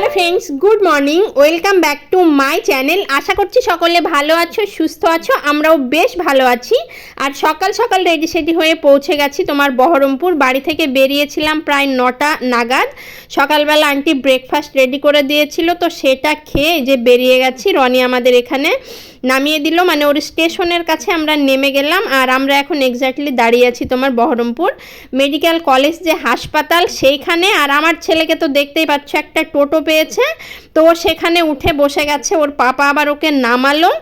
Hello friends, good morning. Welcome back to my channel. আশা করছি সকলে ভালো আছো, সুস্থ আছো, আমরাও বেশ ভালো আছি। আর সকাল সকাল রেডি সেডি হয়ে পৌঁছে গেছি তোমার বহরমপুর। বাড়ি থেকে বেরিয়েছিলাম প্রায় নটা নাগাদ। সকালবেলা আন্টি ব্রেকফাস্ট রেডি করে দিয়েছিল, তো সেটা খেয়ে যে বেরিয়ে গেছি। রনি আমাদের এখানে নামিয়ে দিল। মানে ওর স্টেশনের কাছে আমরা নেমে গেলাম আর আমরা এখন এক্স্যাক্টলি দাঁড়িয়ে আছি তোমার বহরমপুর মেডিকেল কলেজ যে হাসপাতাল সেইখানে। আর আমার ছেলেকে তো দেখতেই পাচ্ছ একটা টোটো পেয়েছে। তো ও সেখানে উঠে বসে গেছে, ওর পাপা আবার ওকে নামালো।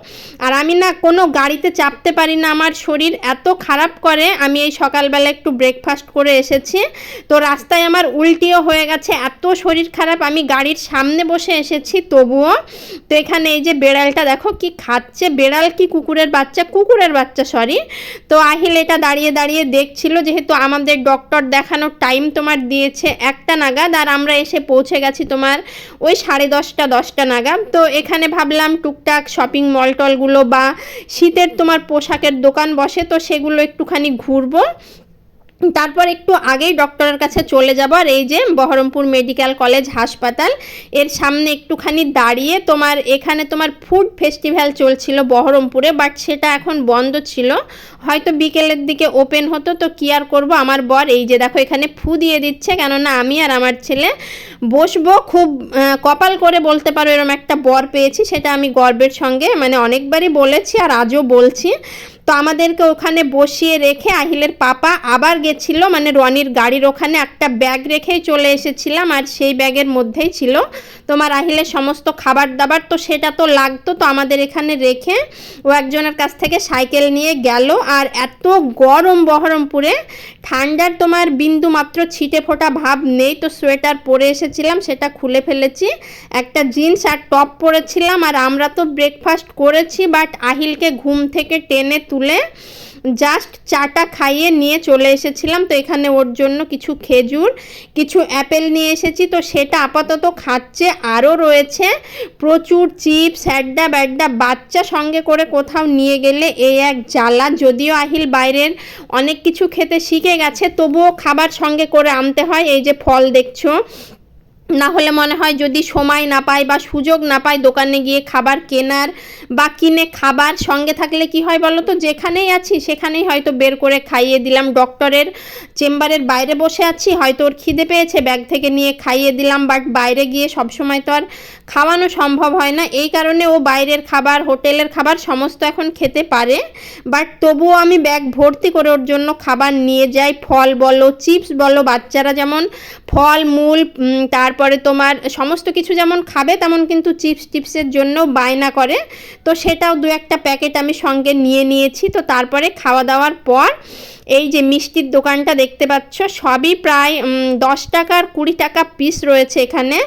আর আমি না কোনো গাড়িতে চাপতে পারি না, আমার শরীর এত খারাপ করে। আমি এই সকালবেলা একটু ব্রেকফাস্ট করে এসেছি। তো রাস্তায় আমার উল্টিও হয়ে গেছে, এত শরীর খারাপ। আমি গাড়ির সামনে বসে এসেছি তবুও। তো এখানে এই যে বেড়ালটা দেখো কি খাচ্ছে। বেড়াল কি কুকুরের বাচ্চা? কুকুরের বাচ্চা সরি তো আহিল এটা দাঁড়িয়ে দাঁড়িয়ে দেখছিল, যেহেতু আমাদের ডক্টর দেখানোর টাইম তোমার দিয়েছে একটা নাগাদ, আর আমরা এসে পৌঁছে গেছি তোমার ওই সাড়ে দশটা দশটা নাগাদ। তো এখানে ভাবলাম টুকটাক শপিং মল টলগুলো বা শীতের তোমার পোশাকের দোকান বসে, তো সেগুলো একটুখানি ঘুরবো। তারপর একটু আগেই ডক্টরের কাছে চলে যাব আর এই যে বহরমপুর মেডিকেল কলেজ হাসপাতাল। এর সামনে একটুখানি দাঁড়িয়ে তোমার এখানে তোমার ফুড ফেস্টিভ্যাল চলছিল বহরমপুরে, বাট সেটা এখন বন্ধ ছিল। হয়তো বিকেলের দিকে ওপেন হতো, তো কি আর করব? আমার বর এই যে দেখো এখানে ফু দিয়ে দিচ্ছে, কেননা আমি আর আমার ছেলে বসবো। খুব কপাল করে বলতে পারো এরকম একটা বর পেয়েছি, সেটা আমি গর্বের সঙ্গে মানে অনেকবারই বলেছি আর আজও বলছি। তো আমাদেরকে ওখানে বসিয়ে রেখে আহিলের পাপা আবার গেছিল মানে রনির গাড়ির ওখানে একটা ব্যাগ রেখেই চলে এসেছিলাম আর সেই ব্যাগের মধ্যেই ছিল। তোমার আহিলের সমস্ত খাবার দাবার তো সেটা তো লাগতো, তো আমাদের এখানে রেখে ও একজনের কাছ থেকে সাইকেল নিয়ে গেল আর এত গরম বহরমপুরে। ঠান্ডার তোমার বিন্দু মাত্র ছিটে ফোটা ভাব নেই, তো সোয়েটার পরে এসেছিলাম, সেটা খুলে ফেলেছি। একটা জিন্স আর টপ পরেছিলাম আর আমরা তো ব্রেকফাস্ট করেছি বাট আহিলকে ঘুম থেকে টেনে তুলে জাস্ট চাটা খাইয়ে নিয়ে চলে এসেছিলাম। তো এখানে ওর জন্য কিছু খেজুর, কিছু অ্যাপেল নিয়ে এসেছি। তো সেটা আপাতত খাচ্ছে। আরও রয়েছে প্রচুর চিপস হ্যাড্ডা ব্যাড্ডা বাচ্চা সঙ্গে করে কোথাও নিয়ে গেলে এই এক জ্বালা। যদিও আহিল বাইরের অনেক কিছু খেতে শিখে গেছে, তবুও খাবার সঙ্গে করে আনতে হয়। এই যে ফল দেখছ না হলে মনে হয় যদি সময় না পায় বা সুযোগ না পায় দোকানে গিয়ে খাবার কেনার বা কিনে খাবার সঙ্গে থাকলে কি হয় বলো তো? যেখানেই আছি সেখানেই হয়তো বের করে খাইয়ে দিলাম। ডক্টরের চেম্বারের বাইরে বসে আছি হয়তো ওর খিদে পেয়েছে ব্যাগ থেকে নিয়ে খাইয়ে দিলাম বাট বাইরে গিয়ে সবসময় তো আর খাওয়ানো সম্ভব হয় না। এই কারণে ও বাইরের খাবার হোটেলের খাবার সমস্ত এখন খেতে পারে বাট তবুও আমি ব্যাগ ভর্তি করে ওর জন্য খাবার নিয়ে যাই। ফল বলো চিপস বলো বাচ্চারা যেমন ফল মূল উম, তারপরে তোমার সমস্ত কিছু যেমন খাবে, তেমন কিন্তু চিপস, টিপসের জন্য বায়না করে। তো সেটাও দু একটা প্যাকেট আমি সঙ্গে নিয়ে নিয়েছি। তো তারপরে খাওয়া দাওয়ার পর এই যে মিষ্টির দোকানটা দেখতে পাচ্ছ, সবই প্রায় দশ টাকার কুড়ি টাকা পিস রয়েছে এখানে।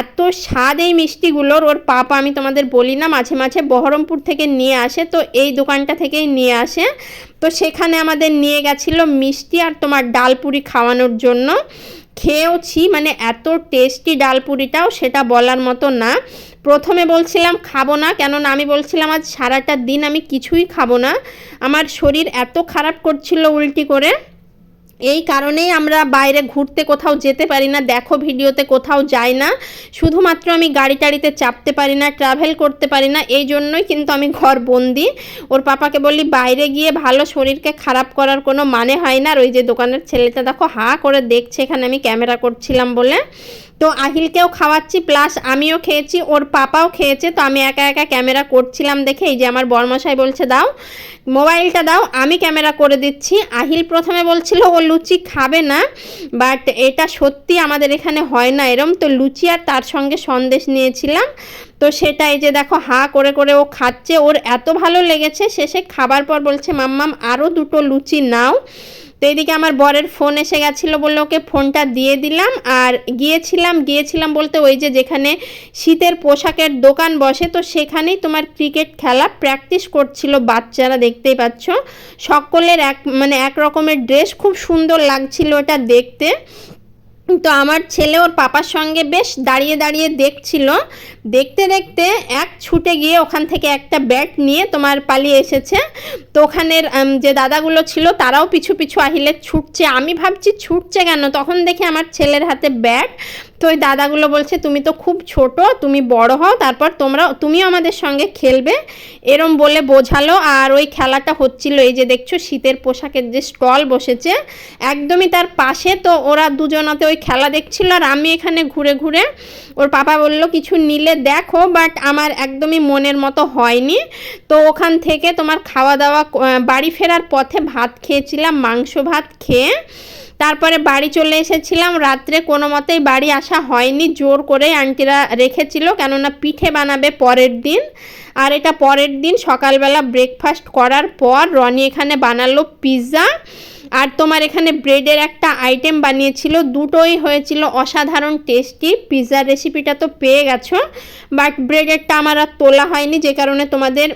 এত স্বাদ এই মিষ্টিগুলোর, ওর পাপা আমি তোমাদের বলি না, মাঝে মাঝে বহরমপুর থেকে নিয়ে আসে, তো এই দোকানটা থেকেই নিয়ে আসে। তো সেখানে আমাদের নিয়ে গেছিল মিষ্টি আর তোমার ডালপুরি খাওয়ানোর জন্য। খেয়েওছি মানে এত টেস্টি ডাল পুরিটাও সেটা বলার মতো না। প্রথমে বলছিলাম খাব না, কেননা আমি বলছিলাম আজ সারাটা দিন আমি কিছুই খাব না। আমার শরীর এত খারাপ করছিল উল্টি করে। এই কারণেই আমরা বাইরে ঘুরতে কোথাও যেতে পারি না, দেখো ভিডিওতে কোথাও যাই না। শুধুমাত্র আমি গাড়ি টাড়িতে চাপতে পারি না ট্রাভেল করতে পারি না, এই জন্যই কিন্তু আমি ঘর বন্দি। ওর পাপাকে বললি, বাইরে গিয়ে ভালো শরীরকে খারাপ করার কোনো মানে হয় না। আর ওই যে দোকানের ছেলেটা দেখো, হা করে দেখছে, এখানে আমি ক্যামেরা করছিলাম বলে। তো আহিলকেও খাওয়াচ্ছি প্লাস আমিও খেয়েছি, ওর পাপাও খেয়েছে, তো আমি একা একা ক্যামেরা করছিলাম দেখে এই যে আমার বর্মশাই বলছে দাও, মোবাইলটা দাও, আমি ক্যামেরা করে দিচ্ছি। আহিল প্রথমে বলছিল, ও লুচি খাবে না বাট এটা সত্যি আমাদের এখানে হয় না এরম। তো লুচি আর তার সঙ্গে সন্দেশ নিয়েছিলাম। তো সেটাই যে দেখো, হা করে করে ও খাচ্ছে, ওর এত ভালো লেগেছে, শেষে খাবার পর বলছে, মাম্মাম আরও দুটো লুচি নাও। তো এদিকে আমার বরের ফোন এসে গেছিল বলে ওকে ফোনটা দিয়ে দিলাম। আর গিয়েছিলাম গিয়েছিলাম বলতে ওই যে যেখানে শীতের পোশাকের দোকান বসে, তো সেখানেই তোমার ক্রিকেট খেলা প্র্যাকটিস করছিল বাচ্চারা, দেখতেই পাচ্ছ। সকলের এক মানে এক রকমের ড্রেস খুব সুন্দর লাগছিল ওটা দেখতে। তো আমার ছেলে ওর পাপার সঙ্গে বেশ দাঁড়িয়ে দাঁড়িয়ে দেখছিল। দেখতে দেখতে এক ছুটে গিয়ে ওখান থেকে একটা ব্যাট নিয়ে তোমার পালিয়ে এসেছে। তো ওখানের যে দাদাগুলো ছিল তারাও পিছু পিছু আহিলে ছুটছে। আমি ভাবছি ছুটছে কেন? তখন দেখি আমার ছেলের হাতে ব্যাট। তো ওই দাদাগুলো বলছে, তুমি তো খুব ছোট, তুমি বড় হও, তারপর তোমরা, তুমিও আমাদের সঙ্গে খেলবে। এরম বলে বোঝালো, আর ওই খেলাটা হচ্ছিল এই যে দেখছ, শীতের পোশাকের যে স্টল বসেছে, একদমই তার পাশে। তো ওরা দুজনাতে ওই খেলা দেখছিল, আর আমি এখানে ঘুরে ঘুরে, ওর পাপা বলল, কিছু নিলে দেখো, বাট আমার একদমই মনের মতো হয়নি। তো ওখান থেকে তোমার খাওয়া দাওয়া বাড়ি ফেরার পথে ভাত খেয়েছিলাম, মাংস ভাত খেয়ে। তারপরে বাড়ি চলে এসেছিলাম। রাত্রে কোনো মতেই বাড়ি আসা হয়নি। জোর করে আন্টিরা রেখেছিল, কেননা পিঠে বানাবে পরের দিন। আর এটা পরের দিন সকালবেলা ব্রেকফাস্ট করার পর রনি এখানে বানালো পিৎজা আর তোমার এখানে ব্রেডের একটা আইটেম বানিয়েছিল, দুটোই হয়েছিল অসাধারণ টেস্টি পিৎজার রেসিপিটা তো পেয়ে গেছো বাট ব্রেডেরটা আমার আর তোলা হয়নি, যে কারণে তোমাদের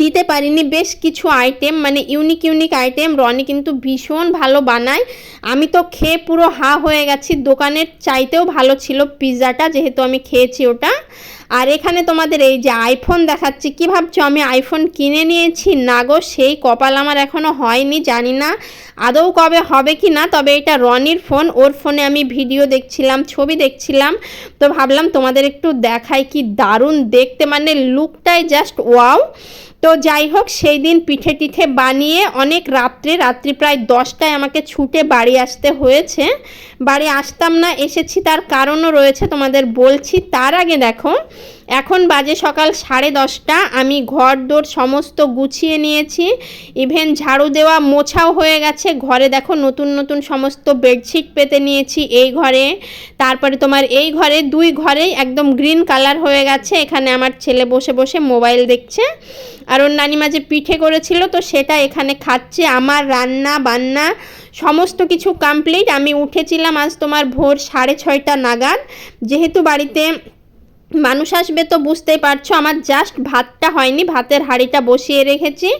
দিতে পারিনি। বেশ কিছু আইটেম মানে ইউনিক ইউনিক আইটেম রনি কিন্তু ভীষণ ভালো বানায়। আমি তো খেয়ে পুরো হা হয়ে গেছি। দোকানের চাইতেও ভালো ছিল পিৎজাটা যেহেতু আমি খেয়েছি ওটা। আর এখানে তোমাদের এই যে আইফোন দেখাচ্ছি, কী ভাবছ? আমি আইফোন কিনে নিয়েছি? না গো, সেই কপাল আমার এখনও হয়নি, জানি না। আদৌ কবে হবে কি না, তবে এটা রনির ফোন, ওর ফোনে আমি ভিডিও দেখছিলাম, ছবি দেখছিলাম। তো ভাবলাম তোমাদের একটু দেখাই কি দারুণ দেখতে মানে লুকটাই জাস্ট ওয়াও তো যাই হোক, সেই দিন পিঠে টিঠে বানিয়ে অনেক রাত্রে, রাত্রি প্রায় দশটায় আমাকে ছুটে বাড়ি আসতে হয়েছে। বাড়ি আসতাম না, এসেছি তার কারণও রয়েছে, তোমাদের বলছি, তার আগে দেখো এখন বাজে সকাল সাড়ে দশটা। আমি ঘর দোর সমস্ত গুছিয়ে নিয়েছি। ইভেন ঝাড়ু দেওয়া মোছাও হয়ে গেছে। ঘরে দেখো নতুন নতুন সমস্ত বেডশিট পেতে নিয়েছি এই ঘরে। তারপরে তোমার এই ঘরে, দুই ঘরেই একদম গ্রিন কালার হয়ে গেছে। এখানে আমার ছেলে বসে বসে মোবাইল দেখছে। আর ওর নানিমা যে পিঠে করেছিল, তো সেটা এখানে খাচ্ছে। আমার রান্না, বান্না সমস্ত কিছু কমপ্লিট আমি উঠেছিলাম আজ তোমার ভোর সাড়ে ছয়টা নাগাদ। যেহেতু বাড়িতে মানুষ আসবে তো বুঝতেই পারছ, আমার জাস্ট ভাতটা হয়নি, ভাতের হাঁড়িটা বসিয়ে রেখেছি,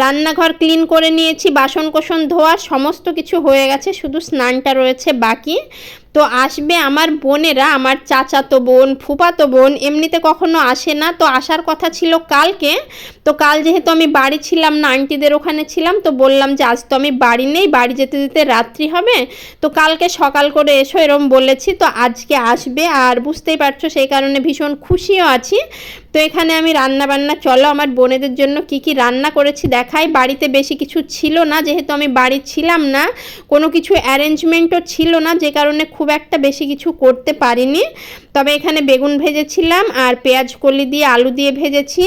রান্নাঘর ক্লিন করে নিয়েছি বাসন কোসন ধোয়া, সমস্ত কিছু হয়ে গেছে, শুধু স্নানটা রয়েছে বাকি। তো আসবে আমার বোনেরা, আমার চাচাতো বোন ফুপাতো বোন, এমনিতে কখনো আসে না। তো আসার কথা ছিল কালকে। তো কাল যেহেতু আমি বাড়ি ছিলাম না, আন্টিদের ওখানে ছিলাম, তো বললাম যে আজ তো আমি বাড়ি নেই, বাড়ি যেতে যেতে রাত্রি হবে। তো কালকে সকাল করে এসো এরম বলেছি, তো আজকে আসবে। আর বুঝতেই পারছ সেই কারণে ভীষণ খুশিও আছি। তো এখানে আমি রান্না বান্না চলো আমার বোনেদের জন্য কি কি রান্না করেছি দেখাই। বাড়িতে বেশি কিছু ছিল না, যেহেতু আমি বাড়ি ছিলাম না, কোনো কিছু অ্যারেঞ্জমেন্টও ছিল না, যে কারণে খুব একটা বেশি কিছু করতে পারিনি। তবে এখানে বেগুন ভেজেছিলাম আর পেঁয়াজ কলি দিয়ে আলু দিয়ে ভেজেছি,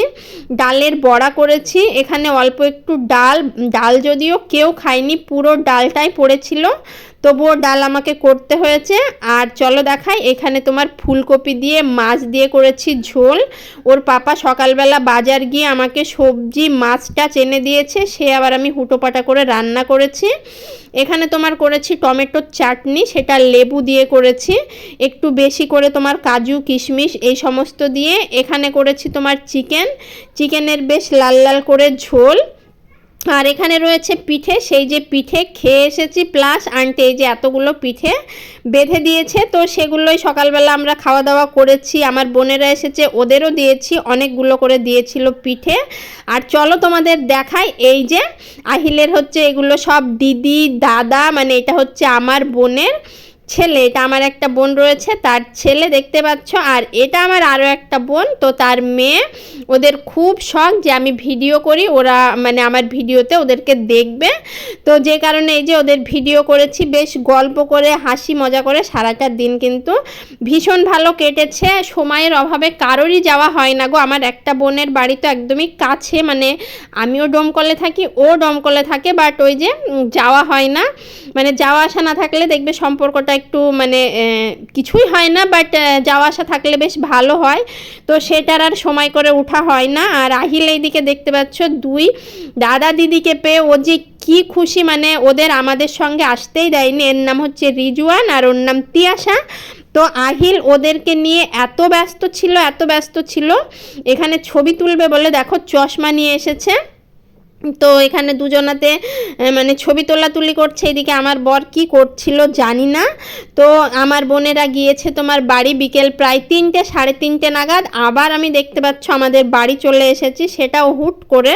ডালের বড়া করেছি। এখানে অল্প একটু ডাল ডাল যদিও কেউ খায়নি, পুরো ডালটাই পড়েছিল। তবুও ডাল আমাকে করতে হয়েছে। আর চলো দেখাই, এখানে তোমার ফুলকপি দিয়ে, মাছ দিয়ে করেছি ঝোল। ওর পাপা সকালবেলা বাজার গিয়ে আমাকে সবজি, মাছটা চেনে দিয়েছে, সে আবার আমি হুটোপাটা করে রান্না করেছি। এখানে তোমার করেছি টমেটোর চাটনি, সেটা লেবু দিয়ে করেছি। একটু বেশি করে তোমার কাজু, কিশমিশ, এই সমস্ত দিয়ে। এখানে করেছি তোমার চিকেন। চিকেনের বেশ লাল লাল করে ঝোল। আর এখানে রয়েছে পিঠে, সেই যে পিঠে খেয়ে এসেছি প্লাস আন্টি এই যে এতগুলো পিঠে বেঁধে দিয়েছে, তো সেগুলোই সকালবেলা আমরা খাওয়া দাওয়া করেছি। আমার বোনেরা এসেছে, ওদেরও দিয়েছি, অনেকগুলো করে দিয়েছিল পিঠে। আর চলো তোমাদের দেখাই, এই যে আহিলের হচ্ছে এগুলো সব দিদি, দাদা মানে এটা হচ্ছে আমার বোনের ছেলে, এটা আমার একটা বোন রয়েছে, তার ছেলে দেখতে পাচ্ছ, আর এটা আমার আরও একটা বোন, তো তার মেয়ে, ওদের খুব শখ যে আমি ভিডিও করি, ওরা মানে আমার ভিডিওতে ওদেরকে দেখবে। তো যে কারণে এই যে ওদের ভিডিও করেছি, বেশ গল্প করে, হাসি, মজা করে, সারাটা দিন কিন্তু ভীষণ ভালো কেটেছে। সময়ের অভাবে কারোরই যাওয়া হয় না গো, আমার একটা বোনের বাড়ি তো একদমই কাছে মানে আমিও ডমকলে থাকি, ও ডমকলে থাকে বাট ওই যে যাওয়া হয় না। মানে যাওয়া আসা না থাকলে দেখবে সম্পর্কটা একটু মানে কিছুই হয় না বাট যাওয়া আসা থাকলে বেশ ভালো হয়। তো সেটার আর সময় করে ওঠা হয় না। আর আহিল এইদিকে দেখতে পাচ্ছ, দুই দাদা দিদিকে পেয়ে ও যে কি খুশি মানে ওদের আমাদের সঙ্গে আসতেই দেয়নি। এর নাম হচ্ছে রিজুয়ান আর ওর নাম তিয়াশা। তো আহিল ওদেরকে নিয়ে এত ব্যস্ত ছিল, এত ব্যস্ত ছিল, এখানে ছবি তুলবে বলে দেখো চশমা নিয়ে এসেছে। তো এখানে দুজনাতে মানে ছবি তোলাতুলি করছে, এদিকে আমার বর কি করছিল জানি না। তো আমার বোনেরা গিয়েছে তোমার বাড়ি বিকেল প্রায় তিনটে, সাড়ে তিনটে নাগাদ। আবার আমি দেখতে পাচ্ছ আমাদের বাড়ি চলে এসেছি, সেটাও হুট করে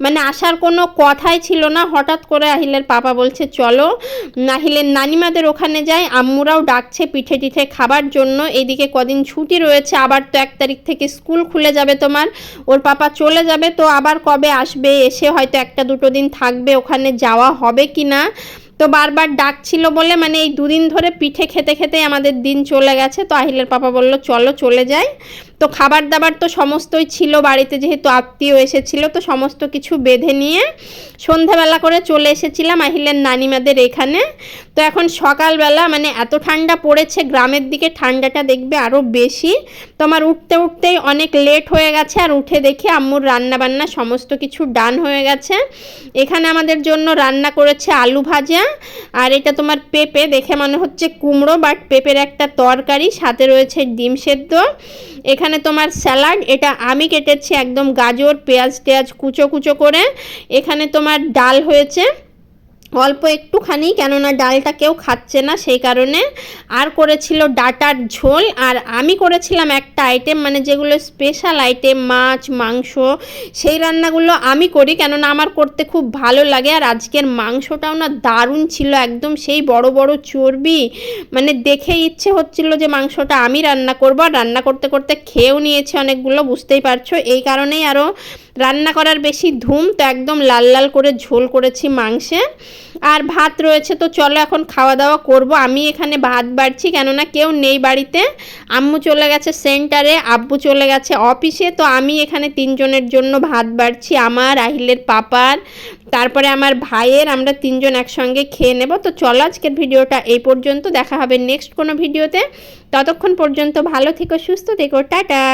মানে আসার কোনো কথাই ছিল না। হঠাৎ করে আহিলের পাপা বলছে, চলো। আহিলের নানিমাদের ওখানে যাই, আম্মুরাও ডাকছে পিঠে টিঠে খাবার জন্য। এদিকে কদিন ছুটি রয়েছে, আবার তো এক তারিখ থেকে স্কুল খুলে যাবে তোমার। ওর পাপা চলে যাবে তো আবার কবে আসবে? এসে হয়তো একটা দুটো দিন থাকবে, ওখানে যাওয়া হবে কি না তো বারবার ডাকছিল বলে মানে এই দুদিন ধরে পিঠে খেতে খেতেই আমাদের দিন চলে গেছে। তো আহিলের পাপা বলল, চলো চলে যাই। তো খাবার দাবার তো সমস্তই ছিল বাড়িতে, যেহেতু আত্মীয় এসেছিল, তো সমস্ত কিছু বেঁধে নিয়ে সন্ধ্যাবেলা করে চলে এসেছিলাম আহিলের নানিমাদের এখানে। তো এখন সকালবেলা মানে এত ঠান্ডা পড়েছে, গ্রামের দিকে ঠান্ডাটা দেখবে আরও বেশি। তো আমার উঠতে উঠতেই অনেক লেট হয়ে গেছে আর উঠে দেখি আম্মুর রান্না বান্না সমস্ত কিছু ডান হয়ে গেছে। এখানে আমাদের জন্য রান্না করেছে আলু ভাজা, আর এটা তোমার পেঁপে, দেখে মনে হচ্ছে কুমড়ো বাট পেঁপের একটা তরকারি, সাথে রয়েছে ডিম সেদ্ধ। এখানে তোমার স্যালাড, এটা আমি কেটেছি একদম গাজর, পেঁয়াজ, টেয়াজ কুচো কুচো করে। এখানে তোমার ডাল হয়েছে। অল্প একটুখানি, কেননা ডালটা কেউ খাচ্ছে না, সেই কারণে আর করেছিল ডাটার ঝোল। আর আমি করেছিলাম একটা আইটেম মানে যেগুলো স্পেশাল আইটেম মাছ, মাংস, সেই রান্নাগুলো আমি করি, কেননা আমার করতে খুব ভালো লাগে। আর আজকের মাংসটাও না দারুণ ছিল, একদম সেই বড় বড় চর্বি। মানে দেখে ইচ্ছে হচ্ছিল যে মাংসটা আমি রান্না করব। আর রান্না করতে করতে খেয়েও নিয়েছি অনেকগুলো, বুঝতেই পারছ। এই কারণেই আরও রান্না করার বেশি ধুম, তো একদম লাল লাল করে ঝোল করেছি মাংসে। আর ভাত রয়েছে, তো চলো এখন খাওয়া দাওয়া করব। আমি এখানে ভাত বাড়ছি, কেননা কেউ নেই বাড়িতে। আম্মু চলে গেছে সেন্টারে, আব্বু চলে গেছে অফিসে, তো আমি এখানে তিনজনের জন্য ভাত বাড়ছি। আমার, আহিলের পাপার, তারপরে আমার ভাইয়ের, আমরা তিনজন একসঙ্গে খেয়ে নেব। তো চলো আজকের ভিডিওটা এই পর্যন্ত, দেখা হবে নেক্সট কোনো ভিডিওতে। ততক্ষণ পর্যন্ত ভালো থেকো, সুস্থ থেকো, টাটা!